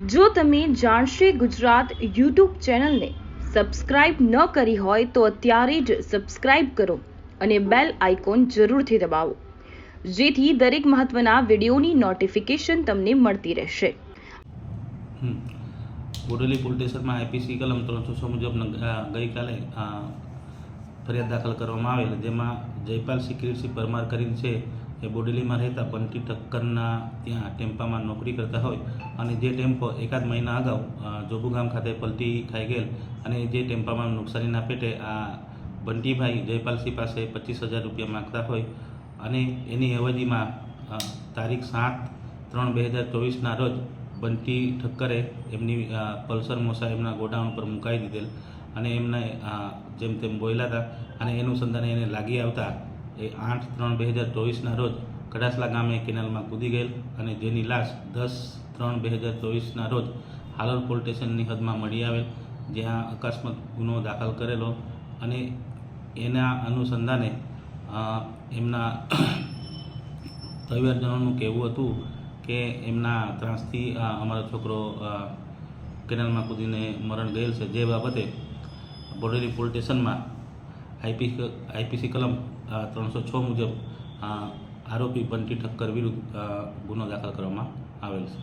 જો તમે જાણશે ગુજરાત યુટ્યુબ ચેનલને સબસ્ક્રાઇબ ન કરી હોય તો અત્યારે જ સબસ્ક્રાઇબ કરો અને બેલ આઇકોન જરૂરથી દબાવો, જેથી દરેક મહત્વના વિડીયોની નોટિફિકેશન તમને મળતી રહેશે. બોડેલી પોલીસ આઈપીસી કલમ ત્રણસો છ મુજબ ગઈકાલે ફરિયાદ દાખલ કરવામાં આવેલ, જેમાં જયપાલ સિક્યુરિટી પરમાર કરીને છે એ બોડેલીમાં રહેતા બંટી ઠક્કરના ત્યાં ટેમ્પામાં નોકરી કરતા હોય અને જે ટેમ્પો એકાદ મહિના અગાઉ જોબુગામ ખાતે પલટી ખાઈ ગયેલ અને જે ટેમ્પામાં નુકસાનીના પેટે આ બંટીભાઈ જયપાલસિંહ પાસે પચીસ હજાર રૂપિયા માગતા હોય અને એની અવધિમાં તારીખ સાત ત્રણ બે હજાર ચોવીસના રોજ બંટી ઠક્કરે એમની પલ્સર મોસા એમના ગોડાઉન પર મુકાઈ દીધેલ અને એમને જેમ તેમ બોલ્યા હતા અને એનું સંધાને એને લાગી આવતા એ આઠ ત્રણ બે હજાર ચોવીસના રોજ કડાસલા ગામે કેનાલમાં કૂદી ગયેલ અને જેની લાશ દસ ત્રણ બે હજાર ચોવીસના રોજ હાલોલ પોલીસ સ્ટેશનની હદમાં મળી આવેલ, જ્યાં અકસ્માત ગુનો દાખલ કરેલો અને એના અનુસંધાને એમના પરિવારજનોનું કહેવું હતું કે એમના ત્રાસથી અમારો છોકરો કેનાલમાં કૂદીને મરણ ગયેલ છે. જે બાબતે બોડેલી પોલીસ સ્ટેશનમાં આઈપી આઈપીસી કલમ ત્રણસો છ મુજબ આરોપી બંટી ઠક્કર વિરુદ્ધ ગુનો દાખલ કરવામાં આવેલ છે.